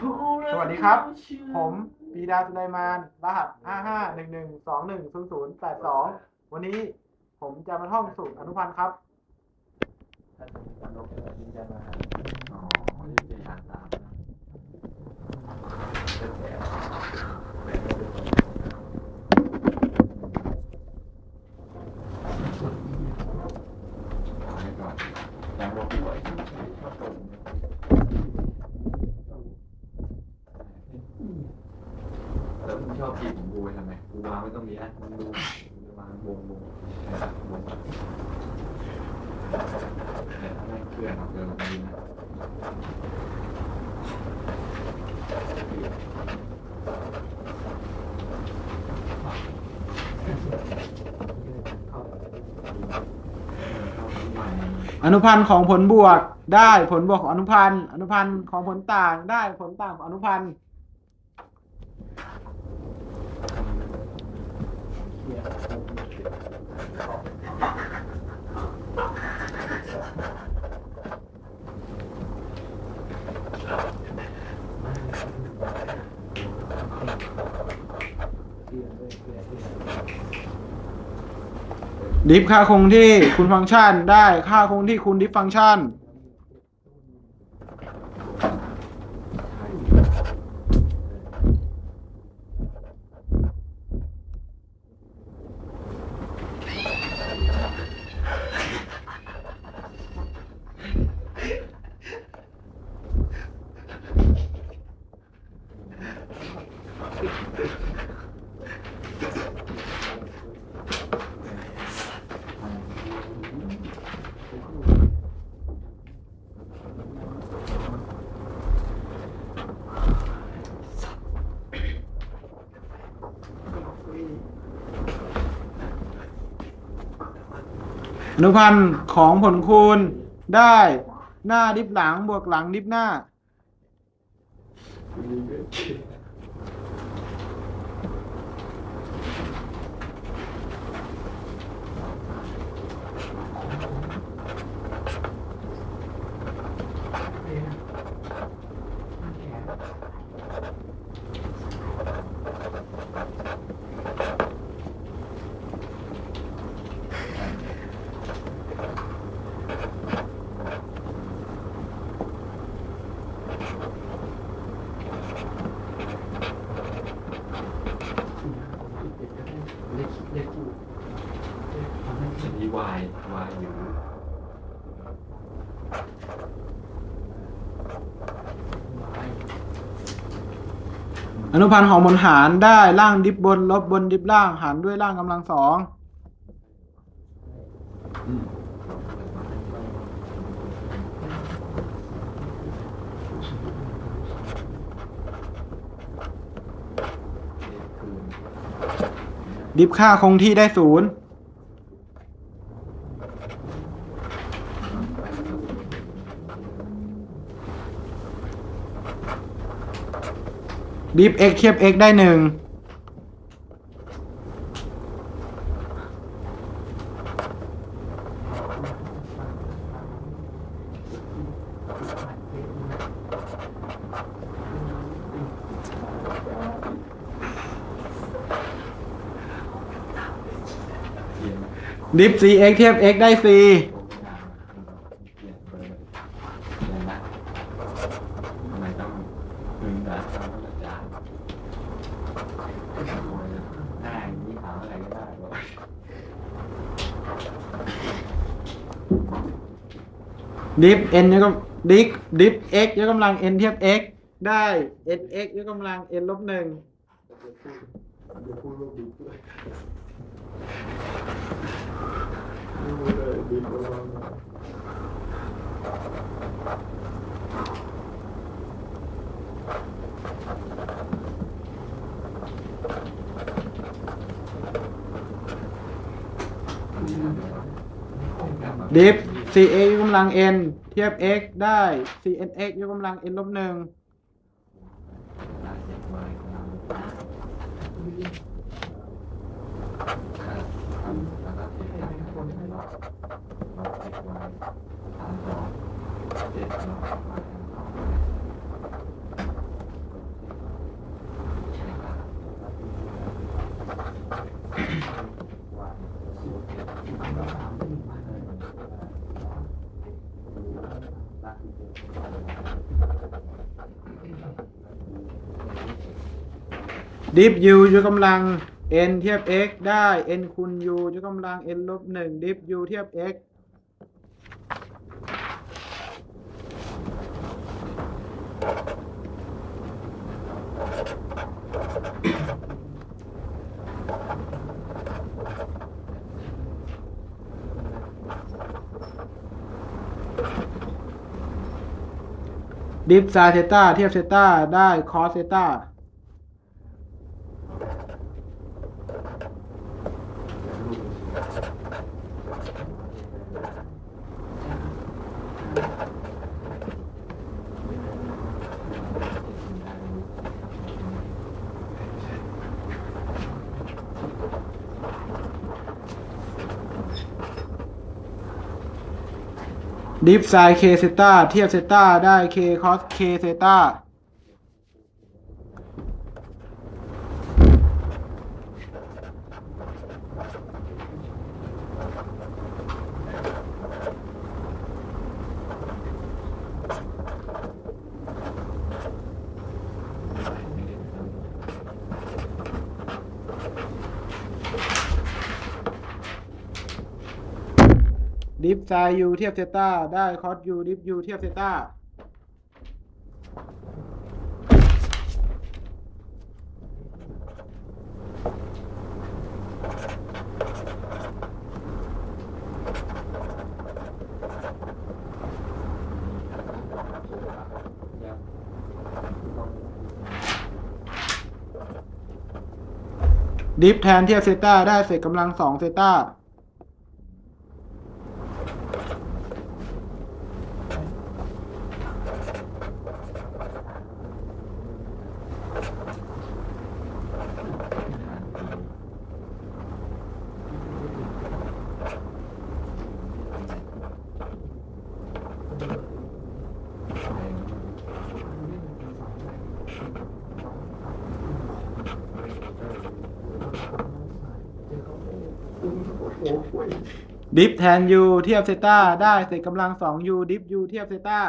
สวัสดีครับ ผมปีดาสุไลมาน รหัส 5 5 1 1 2 1 0 0 8 2 วันนี้ผมจะมาท่องสูตรอนุพันธ์ครับถ้าจะมีการลบเกิดที่จะมาอ๋อที่จะอ่านตามนะเลือกแถวแบ่งได้ด้วยเอาไว้ก่อนยังลบไม่ไหวชอบตรงแล้วมึงชอบจีบผมกูไปทำไมกูวาง ไม่ต้องมีอะมึงดูมึงวางวงวงนะครับวงเนี่ยถ้าไม่เคลื่อนออกเดินแบบนี้นะอนุพันธ์ของผลบวกได้ผลบวกของอนุพันธ์อนุพันธ์ของผลต่างได้ผลต่างของอนุพันธ์ ดิฟค่าคงที่คูณฟังก์ชันได้ค่าคงที่คูณดิฟฟังก์ชัน อนุพันธ์ของผลคูณได้หน้าดิฟหลังบวกหลังดิฟหน้า เลขเลขคู่อันนี้ y y อยู่ อ นุพันธ์ของผลหารได้ล่างดิฟบน ลบบนดิฟล่างหารด้วยล่างกำลังสองดิฟค่าคงที่ได้ศูนย์ ดิฟเอ็เทียบกได้หนึ่งดิฟ c x เอ็กทียบกได้ 4 ดิฟ n ยกกำดิฟดิฟ x ยกกำลัง n เทียบ x ได้ n x ยกกำลัง n ลบหนึ่งเดี๋ยวพูดว่าดีด้วยดีกว่าดิฟ 4a ยกกำลัง n เทียบ x ได้ 4nx ยกกำลัง n ลบหนึ่งได้เด็กวัยของเราครับทำแล้วก็เทคนิคคนให้เราเราเด็กวัยสามสองเจ็ดสองมาสอง ดิฟ u ยกกำลัง n เทียบ x ได้ n คูณ u ยกกำลัง n ลบหนึ่งดิฟ u เทียบ x ดิฟไซเทต้าเทียบเซต้าได้คอสเซต้า ดิฟไซเคเซต้าเทียบเซต้าได้เคคอสเคเซต้า ดิฟ ไซยูเทียบเซต้าได้คอสยูดิฟยูเทียบเซต้าดิฟแทนเทียบเซต้าได้เศษกำลังสองเซต้า ดิฟแทนยูเทียบเซต้าได้เศษกำลังสองยูดิฟยูเทียบเซต้า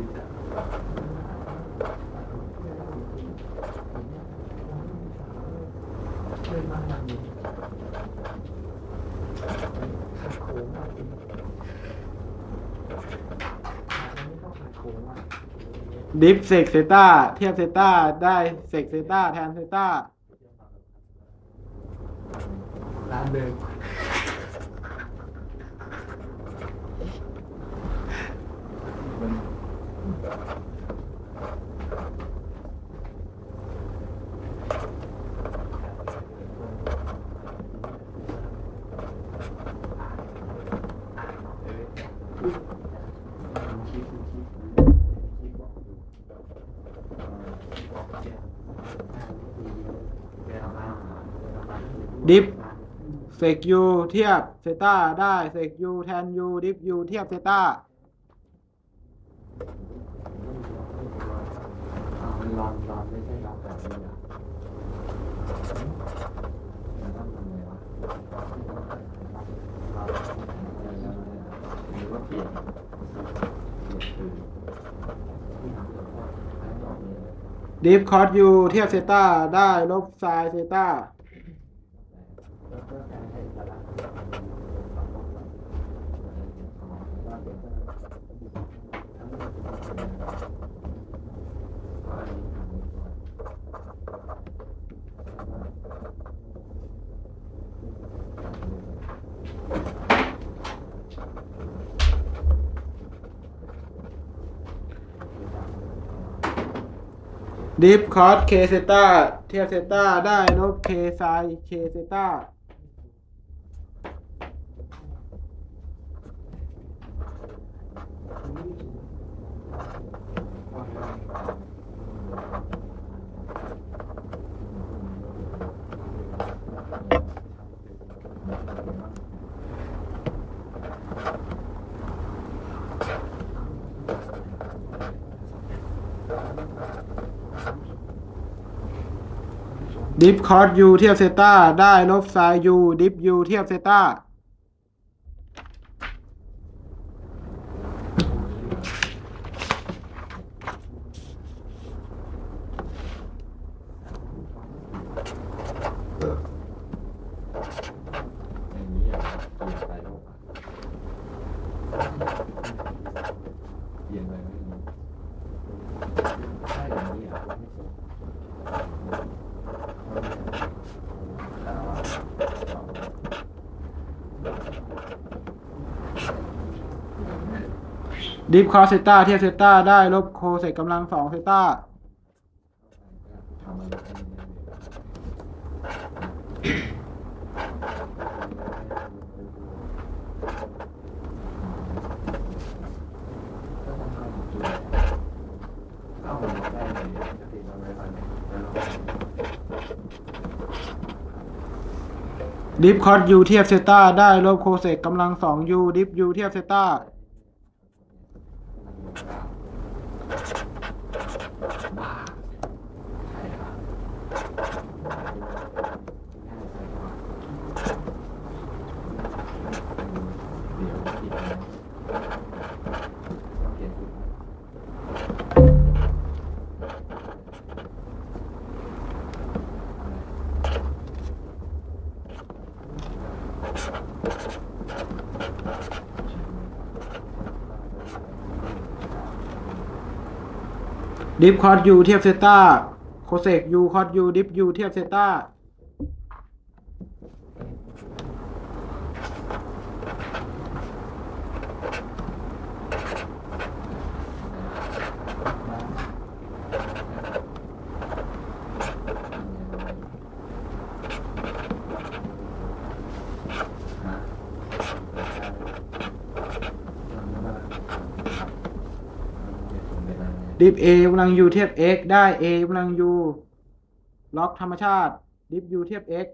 ดิ ฟเซกเซต้าเทียบเซต้าได้เซกเซต้าแทนเซต้าร้านเดิม ดิฟเซกยูเทียบเซต้าได้เซกยูแทนยูดิฟยูเทียบเซต้ามันร้อนร้อนไม่ใช่ร้อนแบบนี้นะมันต้องทำไงวะหรือว่าเปลี่ยนเปลี่ยนคือที่ทำให้เราทั้งหมดนี้ดิฟคอสยูเทียบเซต้าได้ลบไซเซต้า แล้วก็การให้ตลาด ดิฟคอสเคเซต้าเทียบเซต้าได้ลบเคไซเคเซต้า ดิฟคอร์สยูเทียบเซต้าได้ลบไซยูดิฟยูเทียบเซต้า ดิฟคอสเซต้าเทียบเซต้าได้ลบโคเศษกำลังสองเซต้าทำอะไรได้เลยเอาไปได้เลยปกติเราไม่ฟังแล้วเราดิฟคอสยูเทียบเซต้าได้ลบโคเศษกำลังสองยูดิฟยูเทียบเซต้า บ้าใช่ครับเดิฟคองเขียนถูกนะดิฟคอสยูเทียบเซต้าโคเซกยูคอร์สยูดิฟยูเทียบเซต้า ดิฟเอกำลังยูเทียบ x ได้ a กำลังยูล็อกธรรมชาติ ดิฟยูเทียบ x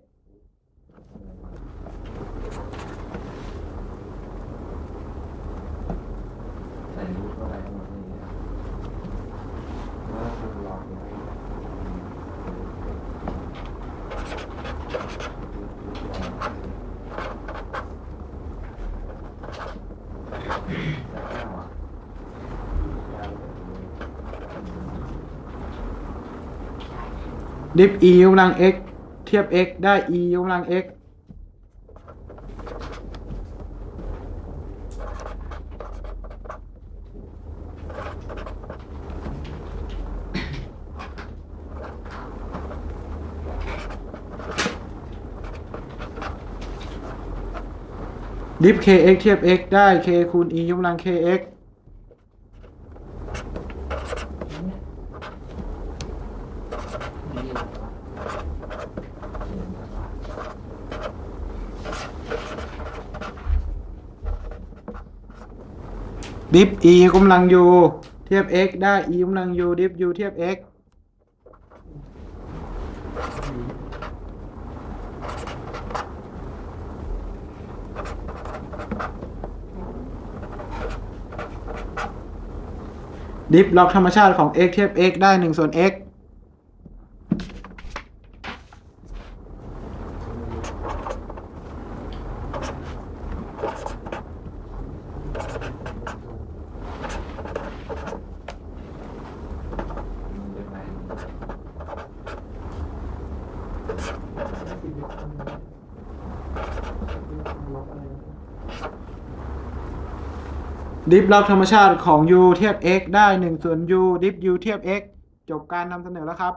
ใส่รูปเข้าไปทั้งหมดนี่นะว่าคุณลองยังไงแต่ก็อะ ดิฟ e ยกกำลัง x เทียบ x ได้ e ยกกำลัง x ดิฟ kx เทียบ x ได้ k คูณ e ยกกำลัง kx ดีเลยวะ เขียนภาษา ดิฟ e ยกกำลัง u เทียบ x ได้ e ยกกำลัง u ดิฟ u เทียบ x ดิฟล็อกธรรมชาติของ x เทียบ x ได้1ส่วน x มีเยอะไหม ชีวิตคนนี้ลบอะไรนะ ดิฟล็อกธรรมชาติของ u เทียบ x ได้1ส่วน u ดิฟ u เทียบ x จบการนำเสนอแล้วครับ